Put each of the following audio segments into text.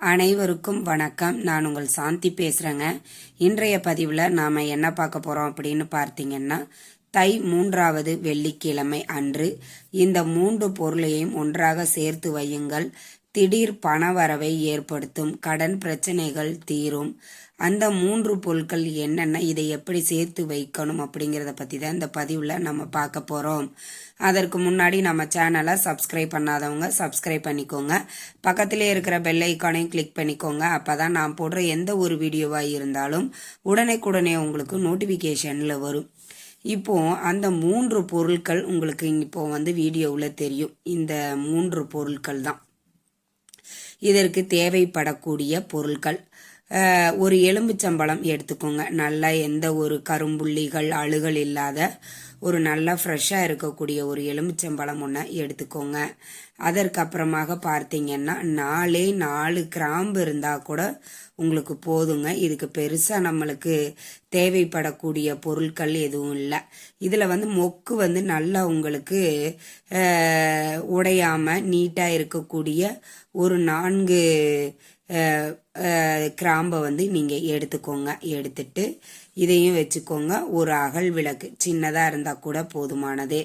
அனைவருக்கும் வணக்கம். நான் உங்கள் சாந்தி பேசுகிறேங்க இன்றைய பதிவில் நாம் என்ன பார்க்க போகிறோம் அப்படின்னு பார்த்தீங்கன்னா தை மூன்றாவது வெள்ளிக்கிழமை அன்று இந்த மூன்று பொருளையும் ஒன்றாக சேர்த்து வையுங்கள். திடீர் பணவரவை ஏற்படுத்தும் கடன் பிரச்சனைகள் தீரும். அந்த மூன்று பொருட்கள் என்னென்ன இதை எப்படி சேர்த்து வைக்கணும் அப்படிங்கிறத பற்றி தான் இந்த பதிவில் நம்ம பார்க்க போகிறோம் அதற்கு முன்னாடி நம்ம சேனலை சப்ஸ்கிரைப் பண்ணாதவங்க சப்ஸ்கிரைப் பண்ணிக்கோங்க. பக்கத்திலே இருக்கிற பெல் ஐக்கானையும் கிளிக் பண்ணிக்கோங்க. அப்போ தான் நான் போடுற எந்த ஒரு வீடியோவாக இருந்தாலும் உடனேக்குடனே உங்களுக்கு நோட்டிஃபிகேஷனில் வரும். இப்போ அந்த மூன்று பொருட்கள் உங்களுக்கு இப்போ வந்து வீடியோவில் தெரியும். இந்த மூன்று பொருட்கள் தான். இதற்கு தேவைப்படக்கூடிய பொருட்கள் ஒரு எலும்புச்சம்பழம் எடுத்துக்கோங்க. நல்லா எந்த ஒரு கரும்புள்ளிகள் அழுகல் இல்லாத ஒரு நல்லா ஃப்ரெஷ்ஷாக இருக்கக்கூடிய ஒரு எலுமிச்சம்பழம் ஒன்று எடுத்துக்கோங்க. அதற்கப்புறமாக பார்த்தீங்கன்னா நாலே நாலு கிராம்பு இருந்தால் கூட உங்களுக்கு போதுங்க. இதுக்கு பெருசாக நம்மளுக்கு தேவைப்படக்கூடிய பொருட்கள் எதுவும் இல்லை. இதில் வந்து மொக்கு வந்து நல்லா உங்களுக்கு உடையாமல் உடையாம நீட்டாக இருக்கக்கூடிய ஒரு நான்கு கிராம்பை வந்து நீங்கள் எடுத்துக்கோங்க. எடுத்துட்டு இதையும் வச்சுக்கோங்க. ஒரு அகல் விளக்கு. சின்னதாக இருந்தால் கூட போதுமானது.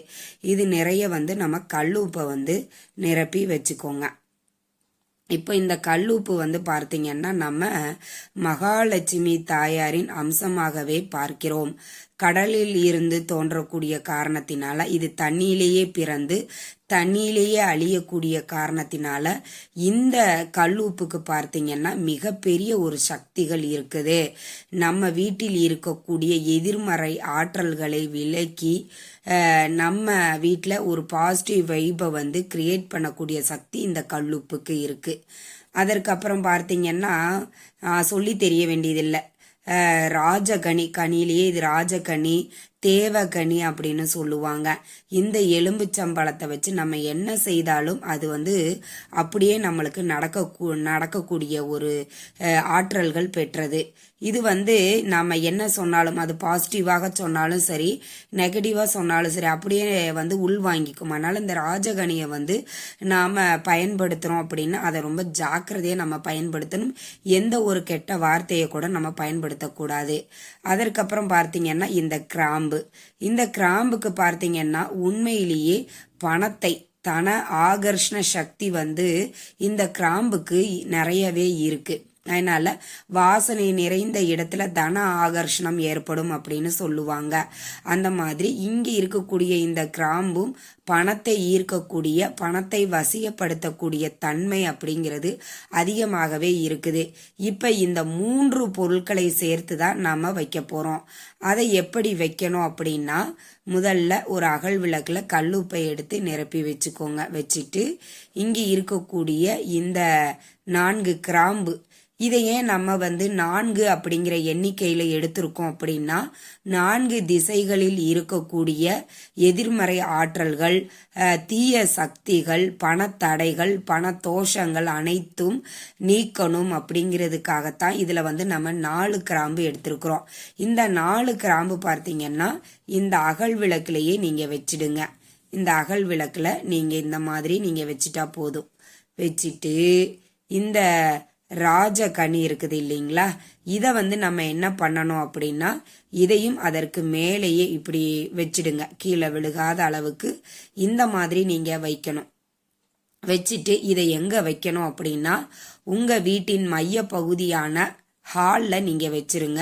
இது நிறைய வந்து நம்ம கல் உப்பை வந்து நிரப்பி வச்சுக்கோங்க. இப்போ இந்த கல்லுப்பு வந்து பார்த்தீங்கன்னா நம்ம மகாலட்சுமி தாயாரின் அம்சமாகவே பார்க்கிறோம். கடலில் இருந்து தோன்றக்கூடிய காரணத்தினால இது தண்ணியிலேயே பிறந்து தண்ணியிலேயே அழியக்கூடிய காரணத்தினால இந்த கல்லுப்புக்கு பார்த்தீங்கன்னா மிகப்பெரிய ஒரு சக்திகள் இருக்குது. நம்ம வீட்டில் இருக்கக்கூடிய எதிர்மறை ஆற்றல்களை விலக்கி நம்ம வீட்டில் ஒரு பாசிட்டிவ் வைபை வந்து கிரியேட் பண்ணக்கூடிய சக்தி இந்த கல்லுப்புக்கு இருக்குது அதற்கப்புறம் பார்த்தீங்கன்னா சொல்லி தெரிய வேண்டியதில்லை. ராஜகனி கனியிலேயே இது ராஜகனி தேவகனி அப்படின்னு சொல்லுவாங்க. இந்த எலும்புச்சம்பழத்தை வச்சு நம்ம என்ன செய்தாலும் அது வந்து அப்படியே நம்மளுக்கு நடக்க நடக்கக்கூடிய ஒரு ஆற்றல்கள் பெற்றது. இது வந்து நம்ம என்ன சொன்னாலும் அது பாசிட்டிவாக சொன்னாலும் சரி நெகட்டிவாக சொன்னாலும் சரி அப்படியே வந்து உள்வாங்கிக்கும் அதனால் இந்த ராஜகனியை வந்து நாம் பயன்படுத்துகிறோம் அப்படின்னா அதை ரொம்ப ஜாக்கிரதையாக நம்ம பயன்படுத்தணும். எந்த ஒரு கெட்ட வார்த்தையை கூட நம்ம பயன்படுத்தக்கூடாது. அதற்கப்புறம் பார்த்தீங்கன்னா இந்த கிராம்பு. இந்த கிராம்புக்கு பார்த்தீங்கன்னா உண்மையிலேயே பணத்தை தன ஆகர்ஷண சக்தி வந்து இந்த கிராம்புக்கு நிறையவே இருக்கு. அதனால வாசனை நிறைந்த இடத்துல தன ஆகர்ஷணம் ஏற்படும் அப்படின்னு சொல்லுவாங்க. அந்த மாதிரி இங்க இருக்கக்கூடிய இந்த கிராம்பும் பணத்தை ஈர்க்கக்கூடிய பணத்தை வசியப்படுத்தக்கூடிய தன்மை அப்படிங்கிறது அதிகமாகவே இருக்குது. இப்ப இந்த மூன்று பொருட்களை சேர்த்து தான் நாம வைக்க போறோம். அதை எப்படி வைக்கணும் அப்படின்னா முதல்ல ஒரு அகல் விளக்குல கல்லுப்பை எடுத்து நிரப்பி வச்சுக்கோங்க. வச்சுட்டு இங்கே இருக்கக்கூடிய இந்த நான்கு கிராம்பு இதையே நம்ம வந்து நான்கு அப்படிங்கிற எண்ணிக்கையில் எடுத்திருக்கோம் அப்படின்னா நான்கு திசைகளில் இருக்கக்கூடிய எதிர்மறை ஆற்றல்கள் தீய சக்திகள் பணத்தடைகள் பணத்தோஷங்கள் அனைத்தும் நீக்கணும் அப்படிங்கிறதுக்காகத்தான் இதில் வந்து நம்ம நாலு கிராம்பு எடுத்திருக்கிறோம். இந்த நாலு கிராம்பு பார்த்தீங்கன்னா இந்த அகல் விளக்குலையே நீங்கள் வச்சிடுங்க. இந்த அகல் விளக்கில் நீங்கள் இந்த மாதிரி நீங்கள் வச்சிட்டா போதும். வச்சுட்டு இந்த ராஜ கனி இருக்குது இல்லைங்களா? இதை வந்து நம்ம என்ன பண்ணணும் அப்படின்னா இதையும் அதற்கு மேலேயே இப்படி வச்சிடுங்க. கீழே விழுகாத அளவுக்கு இந்த மாதிரி நீங்கள் வைக்கணும். வச்சுட்டு இதை எங்கே வைக்கணும் அப்படின்னா உங்கள் வீட்டின் மைய பகுதியான ஹாலில் நீங்கள் வச்சுருங்க.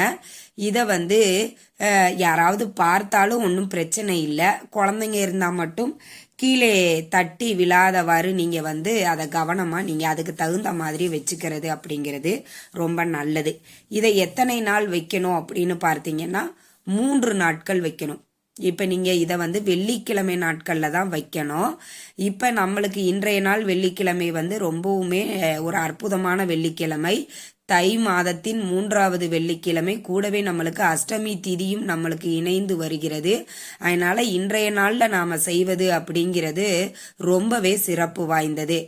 இதை வந்து யாராவது பார்த்தாலும் ஒன்றும் பிரச்சனை இல்லை. குழந்தைங்க இருந்தால் மட்டும் கீழே தட்டி விழாதவாறு நீங்கள் வந்து அதை கவனமாக நீங்கள் அதுக்கு தகுந்த மாதிரி வச்சுக்கிறது அப்படிங்கிறது ரொம்ப நல்லது. இதை எத்தனை நாள் வைக்கணும் அப்படின்னு பார்த்தீங்கன்னா மூன்று நாட்கள் வைக்கணும். இப்போ நீங்கள் இதை வந்து வெள்ளிக்கிழமை நாட்களில் தான் வைக்கணும். இப்போ நம்மளுக்கு இன்றைய நாள் வெள்ளிக்கிழமை வந்து ரொம்பவுமே ஒரு அற்புதமான வெள்ளிக்கிழமை. தை மாதத்தின் மூன்றாவது வெள்ளிக்கிழமை கூடவே நம்மளுக்கு அஷ்டமி திதியும் நம்மளுக்கு இணைந்து வருகிறது. அதனால இன்றைய நாளில் நாம் செய்வது அப்படிங்கிறது ரொம்பவே சிறப்பு வாய்ந்தது.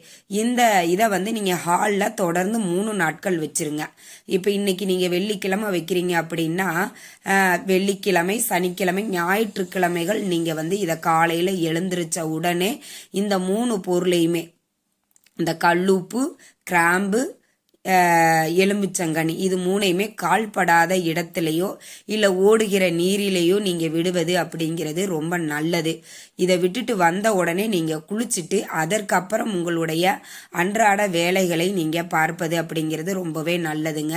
இந்த இதை வந்து நீங்கள் ஹாலில் தொடர்ந்து மூணு நாட்கள் வச்சுருங்க. இப்போ இன்னைக்கு நீங்கள் வெள்ளிக்கிழமை வைக்கிறீங்க அப்படின்னா வெள்ளிக்கிழமை சனிக்கிழமை ஞாயிற்றுக்கிழமைகள் நீங்கள் வந்து இதை காலையில் எழுந்திருச்ச உடனே இந்த மூணு பொருளையுமே இந்த கல்லுப்பு கிராம்பு எலும்புச்சங்கனி. இது மூணையுமே கால்படாத இடத்துலையோ இல்லை ஓடுகிற நீரிலேயோ நீங்கள் விடுவது அப்படிங்கிறது ரொம்ப நல்லது. இதை விட்டுட்டு வந்த உடனே நீங்கள் குளிச்சுட்டு அதற்கப்புறம் உங்களுடைய அன்றாட வேலைகளை நீங்கள் பார்ப்பது அப்படிங்கிறது ரொம்பவே நல்லதுங்க.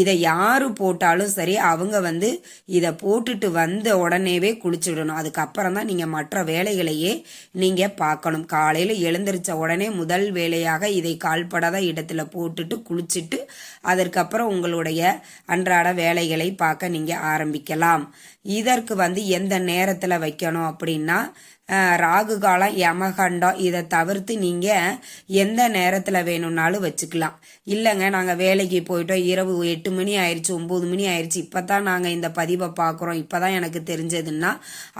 இதை யார் போட்டாலும் சரி அவங்க வந்து இதை போட்டுட்டு வந்த உடனேவே குளிச்சுடணும். அதுக்கப்புறம் தான் நீங்கள் மற்ற வேலைகளையே நீங்கள் பார்க்கணும். காலையில் எழுந்திரிச்ச உடனே முதல் வேலையாக இதை கால்படாத இடத்துல போட்டுட்டு குளிச்சுட்டு அதற்கப்புறம் உங்களுடைய அன்றாட வேலைகளை பார்க்க நீங்கள் ஆரம்பிக்கலாம். இதற்கு வந்து எந்த நேரத்தில் வைக்கணும் அப்படின்னா ராகு காலம் யமகண்டம் இதை தவிர்த்து நீங்கள் எந்த நேரத்தில் வேணும்னாலும் வச்சுக்கலாம். இல்லைங்க நாங்கள் வேலைக்கு போயிட்டோம் இரவு எட்டு மணி ஆயிடுச்சு ஒம்பது மணி ஆயிடுச்சு இப்போ தான் நாங்கள் இந்த பதிவை பார்க்குறோம் இப்போ தான் எனக்கு தெரிஞ்சதுன்னா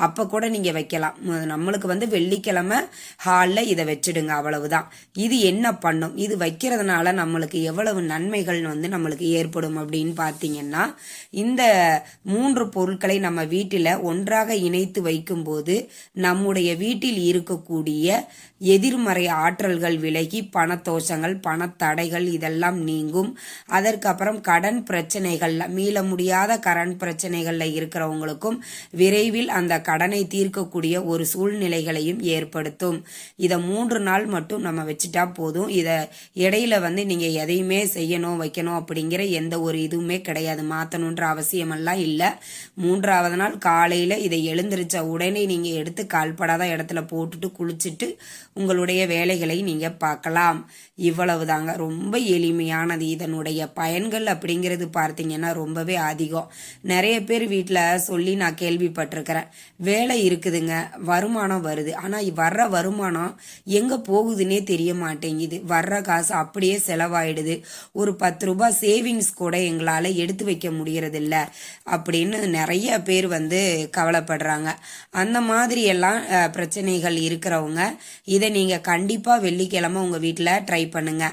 அப்போ கூட நீங்கள் வைக்கலாம். நம்மளுக்கு வந்து வெள்ளிக்கிழமை ஹாலில் இதை வச்சிடுங்க அவ்வளவுதான். இது என்ன பண்ணும்? இது வைக்கிறதுனால நம்மளுக்கு எவ்வளோ எவ்வளவு நன்மைகள் வந்து நம்மளுக்கு ஏற்படும் அப்படின்னு பார்த்தீங்கன்னா இந்த மூன்று பொருட்களை நம்ம வீட்டில் ஒன்றாக இணைத்து வைக்கும்போது நம்முடைய வீட்டில் இருக்கக்கூடிய எதிர்மறை ஆற்றல்கள் விலகி பணத்தோஷங்கள் பணத்தடைகள் இதெல்லாம் நீங்கும். அதற்கப்புறம் கடன் பிரச்சனைகள் மீள முடியாத கடன் பிரச்சனைகளில் இருக்கிறவங்களுக்கும் விரைவில் அந்த கடனை தீர்க்கக்கூடிய ஒரு சூழ்நிலைகளையும் ஏற்படுத்தும். இதை மூன்று நாள் மட்டும் நம்ம வச்சுட்டா போதும். இதை இடையில வந்து நீங்கள் எதையுமே செய்யணும் வைக்கணும் அப்படிங்கிற எந்த ஒரு இதுவுமே கிடையாது. மாற்றணுன்ற அவசியமெல்லாம் இல்லை. மூன்றாவது நாள் காலையில் இதை எழுந்திருச்ச உடனே நீங்கள் எடுத்து கால்படாத இடத்துல போட்டுட்டு குளிச்சுட்டு உங்களுடைய வேலைகளை நீங்கள் பார்க்கலாம். இவ்வளவு தாங்க ரொம்ப எளிமையானது இதனுடைய பயன்கள் அப்படிங்கிறது பார்த்தீங்கன்னா ரொம்பவே அதிகம். நிறைய பேர் வீட்டில் சொல்லி நான் கேள்விப்பட்டிருக்கிறேன். வேலை இருக்குதுங்க. வருமானம் வருது. ஆனால் வர்ற வருமானம் எங்கே போகுதுன்னே தெரிய மாட்டேங்குது. வர்ற காசு அப்படியே செலவாயிடுது. ஒரு பத்து ரூபாய் சேவிங்ஸ் கூட எங்களால் எடுத்து வைக்க முடியறதில்ல அப்படின்னு நிறைய பேர் வந்து கவலைப்படுறாங்க. அந்த மாதிரி எல்லாம் பிரச்சனைகள் இருக்கிறவங்க இதை நீங்கள் கண்டிப்பாக வெள்ளிக்கிழமை உங்கள் வீட்டில் ட்ரை பண்ணுங்க.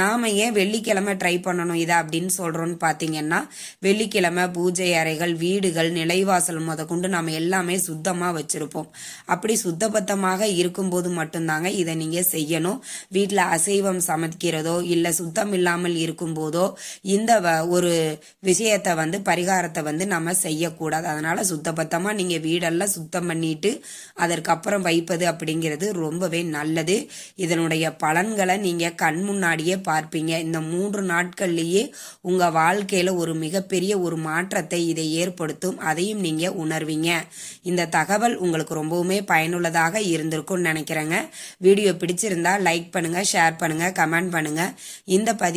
நாம் ஏன் வெள்ளிக்கிழமை ட்ரை பண்ணணும் இதை அப்படின்னு சொல்கிறோன்னு பார்த்தீங்கன்னா வெள்ளிக்கிழமை பூஜை அறைகள் வீடுகள் நிலைவாசல் முதற்கொண்டு நம்ம எல்லாமே சுத்தமாக வச்சுருப்போம். அப்படி சுத்தபத்தமாக இருக்கும்போது மட்டும்தாங்க இதை நீங்கள் செய்யணும். வீட்டில் அசைவம் சமைக்கிறதோ இல்லை சுத்தம் இல்லாமல் இருக்கும்போதோ இந்த வ- ஒரு விஷயத்தை வந்து பரிகாரத்தை வந்து நம்ம செய்யக்கூடாது. அதனால் சுத்தபத்தமாக நீங்கள் வீடெல்லாம் சுத்தம் பண்ணிட்டு அதற்கப்புறம் வைப்பது அப்படிங்கிறது ரொம்பவே நல்லது. இதனுடைய பலன்களை நீங்கள் கண் முன்னாடியே பார்ப்பீங்க. இந்த மூன்று நாட்கள்லேயே உங்கள் வாழ்க்கையில் ஒரு மிகப்பெரிய ஒரு மாற்றத்தை இதை ஏற்படுத்தும். அதையும் நீங்கள் உணர்வீங்க. இந்த தகவல் உங்களுக்கு ரொம்பவுமே பயனுள்ளதாக இருந்திருக்கும்னு நினைக்கிறேங்க. வீடியோ பிடிச்சிருந்தா லைக் பண்ணுங்கள் ஷேர் பண்ணுங்கள் கமெண்ட் பண்ணுங்கள் இந்த பதிவு